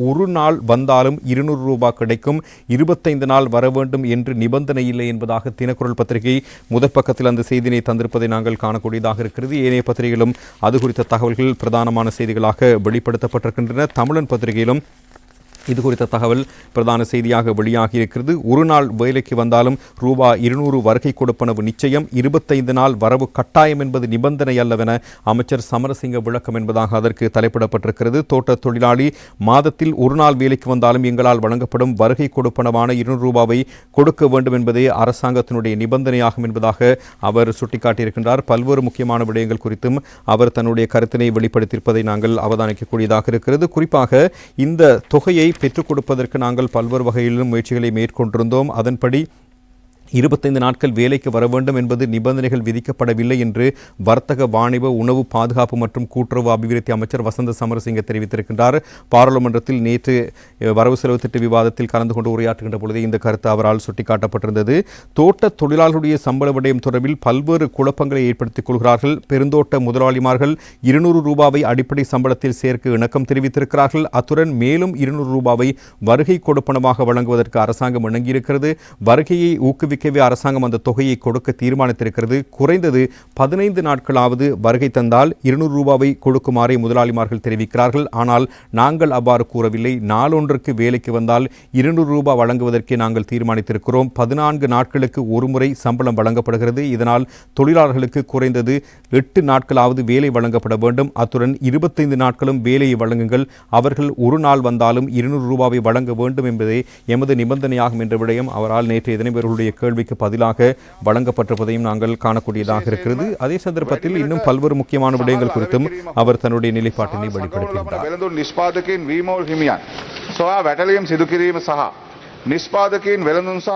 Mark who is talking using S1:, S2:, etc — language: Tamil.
S1: ஒரு நாள் வந்தாலும் இருநூறு ரூபாய் கிடைக்கும். இருபத்தைந்து நாள் வர வேண்டும் என்று நிபந்தனை இல்லை என்பதாக தினக்குரல் பத்திரிகை முதற் பக்கத்தில் அந்த செய்தியினை தந்திருப்பதை நாங்கள் காணக்கூடியதாக இருக்கிறது. ஏனைய பத்திரிகையிலும் அது குறித்த தகவல்கள் பிரதானமான செய்திகளாக வெளிப்படுத்தப்பட்டிருக்கின்றன. தமிழன் பத்திரிகையிலும் இது குறித்த தகவல் பிரதான செய்தியாக வெளியாகி இருக்கிறது. ஒரு நாள் வேலைக்கு வந்தாலும் ரூபா இருநூறு வருகை கொடுப்பனவு நிச்சயம். இருபத்தைந்து நாள் வரவு கட்டாயம் என்பது நிபந்தனை அல்லவென அமைச்சர் சமரசிங்க விளக்கம் என்பதாக அதற்கு தலைப்பிடப்பட்டிருக்கிறது. தோட்ட தொழிலாளி மாதத்தில் ஒரு நாள் வேலைக்கு வந்தாலும் எங்களால் வழங்கப்படும் வருகை கொடுப்பனவான இருநூறு ரூபாவை கொடுக்க வேண்டும் என்பதே அரசாங்கத்தினுடைய நிபந்தனையாகும் என்பதாக அவர் சுட்டிக்காட்டியிருக்கின்றார். பல்வேறு முக்கியமான விடயங்கள் குறித்தும் அவர் தன்னுடைய கருத்தினை வெளிப்படுத்தியிருப்பதை நாங்கள் அவதானிக்கக்கூடியதாக இருக்கிறது. குறிப்பாக இந்த தொகையை பெற்றுக் கொடுப்பதற்கு நாங்கள் பல்வேறு வகையிலும் முயற்சிகளை மேற்கொண்டிருந்தோம். அதன்படி இருபத்தைந்து நாட்கள் வேலைக்கு வர வேண்டும் என்பது நிபந்தனைகள் விதிக்கப்படவில்லை என்று வர்த்தக வாணிப உணவு பாதுகாப்பு மற்றும் கூட்டுறவு அபிவிருத்தி அமைச்சர் வசந்த சமரசிங்க தெரிவித்திருக்கின்றார். பாராளுமன்றத்தில் நேற்று வரவு செலவு திட்ட விவாதத்தில் கலந்து கொண்டு உரையாற்றுகின்ற பொழுதே இந்த கருத்து அவரால் சுட்டிக்காட்டப்பட்டிருந்தது. தோட்ட தொழிலாளர்களுடைய சம்பள விடயம் தொடர்பில் பல்வேறு குழப்பங்களை ஏற்படுத்திக் கொள்கிறார்கள். பெருந்தோட்ட முதலாளிமார்கள் இருநூறு ரூபாவை அடிப்படை சம்பளத்தில் சேர்க்க இணக்கம் தெரிவித்திருக்கிறார்கள். அத்துடன் மேலும் இருநூறு ரூபாவை வருகை கொடுப்பனமாக வழங்குவதற்கு அரசாங்கம் இணங்கியிருக்கிறது. வருகையை ஊக்குவி ஊக்குவிக்கவே அரசாங்கம் அந்த தொகையை கொடுக்க தீர்மானித்திருக்கிறது. குறைந்தது பதினைந்து நாட்களாவது வருகை தந்தால் இருநூறு ரூபாவை கொடுக்குமாறே முதலாளிமார்கள் தெரிவிக்கிறார்கள். ஆனால் நாங்கள் அவ்வாறு கூறவில்லை. நாளொன்றுக்கு வேலைக்கு வந்தால் இருநூறு ரூபாய் வழங்குவதற்கே நாங்கள் தீர்மானித்திருக்கிறோம். பதினான்கு நாட்களுக்கு ஒருமுறை சம்பளம் வழங்கப்படுகிறது. இதனால் தொழிலாளர்களுக்கு குறைந்தது எட்டு நாட்களாவது வேலை வழங்கப்பட வேண்டும். அத்துடன் இருபத்தைந்து நாட்களும் வேலையை வழங்குங்கள். அவர்கள் ஒரு நாள் வந்தாலும் இருநூறு ரூபாவை வழங்க வேண்டும் என்பதே எமது நிபந்தனையாகும் என்ற விடயம் அவரால் நேற்றைய தினம் இவர்களுடைய கேள்விக்கு பதிலாக வழங்கப்பட்டிருப்பதையும் நாங்கள் காணக்கூடியதாக இருக்கிறது. அதே சந்தர்ப்பத்தில் இன்னும் பல்வேறு முக்கியமான விடயங்கள் குறித்தும் அவர் தன்னுடைய நிலைப்பாட்டினை வெளிப்படுத்தியிருந்தார்.
S2: நிஷ்பாதகின் வெலந்துன்சா